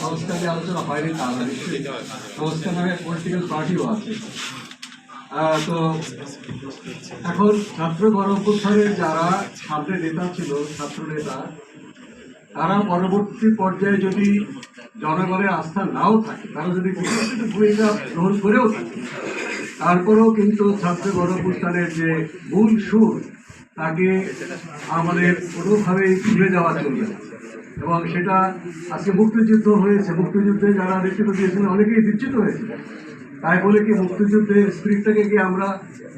সংস্কার আলোচনা হয়নি তা সংস্কার নামে পলিটিক্যাল পার্টিও আছে। তো এখন ছাত্র গণঅভ্যুত্থানের যারা সামনে নেতা ছিল, ছাত্র নেতা, তারা পরবর্তী পর্যায়ে যদি জনগণের আস্থা নাও থাকে, তারা যদি ভূমিকা গ্রহণ করেও থাকে, তারপরেও কিন্তু ছাত্র গণঅভ্যুত্থানের যে মূল সুর তাকে আমাদের কোনোভাবেই ভুলে যাওয়া চলবে এবং সেটা আজকে মুক্তিযুদ্ধ হয়েছে। মুক্তিযুদ্ধে যারা নেতৃত্ব দিয়েছিলেন, অনেকেই বিচ্যুত হয়েছে। তাই বলে কি মুক্তিযুদ্ধের স্পিরিটটাকে কি আমরা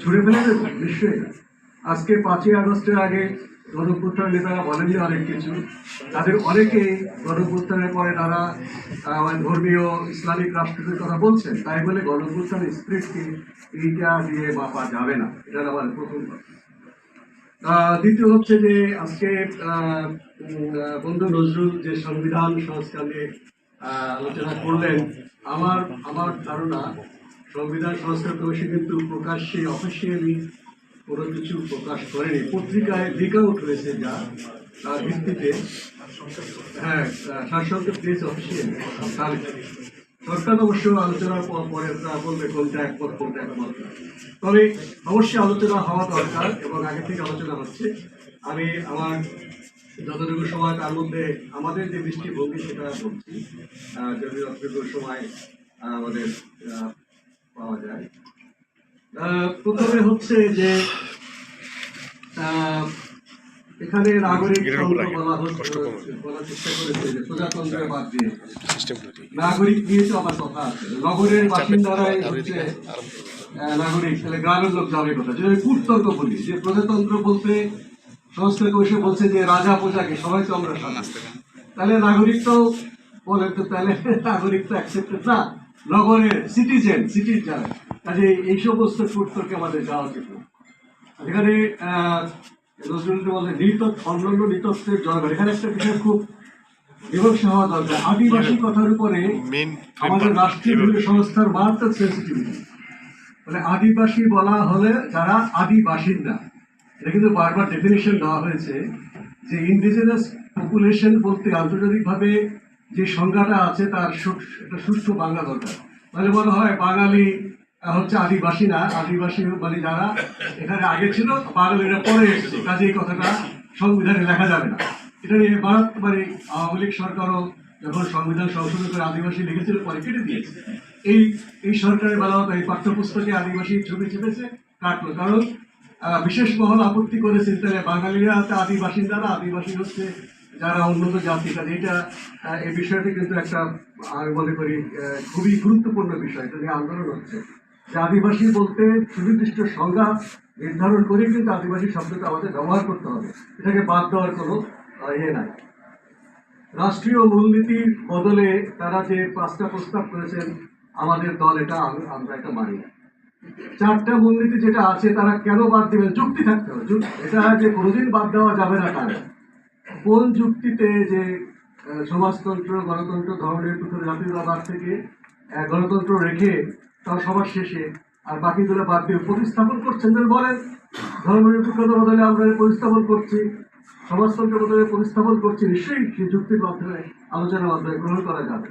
ছুড়ে ফেলে দেব? নিশ্চয়ই। আজকে পাঁচই আগস্টের আগে গণপুত্রের নেতারা বলেননি অনেক কিছু। তাদের অনেকেই গণপুত্রের পরে তারা ধর্মীয় ইসলামিক রাষ্ট্রের কথা বলছেন। তাই বলে গণপুত্রের স্পিরিটকে এইটা দিয়ে মাপা যাবে না। এটা আমার প্রথম কথা। দ্বিতীয় হচ্ছে যে আজকে বন্ধু নজরুল যে সংবিধান সংস্কার নিয়ে আলোচনা করলেন, আমার আমার ধারণা সংবিধান সংস্কার কমিশন কিন্তু প্রকাশ্যে, অফিসিয়ালি কোনো কিছু প্রকাশ করেনি। পত্রিকায় লিক আউট হয়েছে যা, তার ভিত্তিতে হ্যাঁ শাসনকে প্লেস অফিসিয়ালি। সরকার অবশ্য আলোচনার পর পরে তারা বলবে কোনটা একমত কোনটা একমত। তবে অবশ্যই আলোচনা হওয়া দরকার এবং আগে থেকে আলোচনা হচ্ছে। আমি আমার যতটুকু সময় তার মধ্যে আমাদের যে দৃষ্টিভঙ্গি সেটা বলছি। যদি যতটুকু সময় আমাদের পাওয়া যায়। প্রথমে হচ্ছে যে এখানে নাগরিক তন্ত্র বলা হচ্ছে বলার চেষ্টা করেছে যে প্রজাতন্ত্রের বাদ দিয়ে। নাগরিক নিয়ে তো আমার কথা আছে। নগরের বাসিন্দারাই হচ্ছে নাগরিক তাহলে গ্রামের লোক যাবে কথা যদি বলি যে প্রজাতন্ত্র বলতে সংস্কার কমিশন বলছে যে রাজা প্রজাকে সবাই তো আমরা তাহলে নাগরিক তো বলে তো তাহলে নাগরিক তো অ্যাকসেপ্টেড না। নগরের সিটিজেন সিটির যারা কাজে এই সমস্ত কূটতর্কে আমাদের যাওয়া উচিত। না। এখানে আহ, নজরুল বলে নৃত অন্যান্য নৃতত্বের জনগণ এখানে একটা বিষয় খুব বিমর্ষ হওয়া দরকার। আদিবাসী কথার উপরে আমাদের রাষ্ট্রীয় বিভিন্ন সংস্থার মারাত্মক সেন্সিটিভিটি মানে আদিবাসী বলা হলে যারা আদি বাসিন্দা এটা কিন্তু বারবার ডেফিনেশন দেওয়া হয়েছে যে ইন্ডিজিনাস পপুলেশন বলতে আন্তর্জাতিকভাবে যে সংজ্ঞাটা আছে তার একটা সুষ্ঠু বাংলা দরকার। মানে মনে হয় বাঙালি হচ্ছে আদিবাসী না আদিবাসী মানে যারা এখানে আগে ছিল বাঙালিরা পরে এসেছে। কাজে এই কথাটা সংবিধানে লেখা যাবে না। এটা নিয়ে ভারত মানে আওয়ামী লীগ সরকারও যখন সংবিধান সংশোধন করে আদিবাসী লিখেছিল, পরে কেটে দিয়েছে। এই এই সরকারের বেলাও এই পাঠ্যপুস্তকে আদিবাসী ছবি চেপেছে কাটলো কারণ বিশেষ মহল আপত্তি করেছেন তাহলে বাঙালিরা তো আদি বাসিন্দারা আদিবাসী হচ্ছে যারা উন্নত জাতি। কাজে এটা এই বিষয়টি কিন্তু একটা, আমি মনে করি খুবই গুরুত্বপূর্ণ বিষয়। এটা নিয়ে আন্দোলন হচ্ছে। যে আদিবাসী বলতে সুনির্দিষ্ট সংজ্ঞা নির্ধারণ করে কিন্তু আদিবাসী শব্দটা আমাদের ব্যবহার করতে হবে। এটাকে বাদ দেওয়ার কোনো ইয়ে নাই। রাষ্ট্রীয় মূলনীতির বদলে তারা যে পাঁচটা প্রস্তাব করেছেন, আমাদের দল এটা আম- আমরা এটা মানি না। চারটা মূলনীতি যেটা আছে, তারা কেন বাদ দেবেন? যুক্তি থাকতে হবে। এটা যে কোনোদিন বাদ দেওয়া যাবে না তার। কোন যুক্তিতে যে সমাজতন্ত্র, গণতন্ত্র ধর্মনিরপেক্ষ জাতীয়তাবাদ থেকে গণতন্ত্র রেখে তাও সবার শেষে। আর বাকিগুলো বাদ দিয়ে প্রতিস্থাপন করছেন বলেন ধর্মনিরপেক্ষতা বদলে আমরা প্রতিস্থাপন করছি সমাজতন্ত্র বদলে প্রতিস্থাপন করছি, নিশ্চয়ই সেই যুক্তির মাধ্যমে আলোচনার মাধ্যমে গ্রহণ করা যাবে।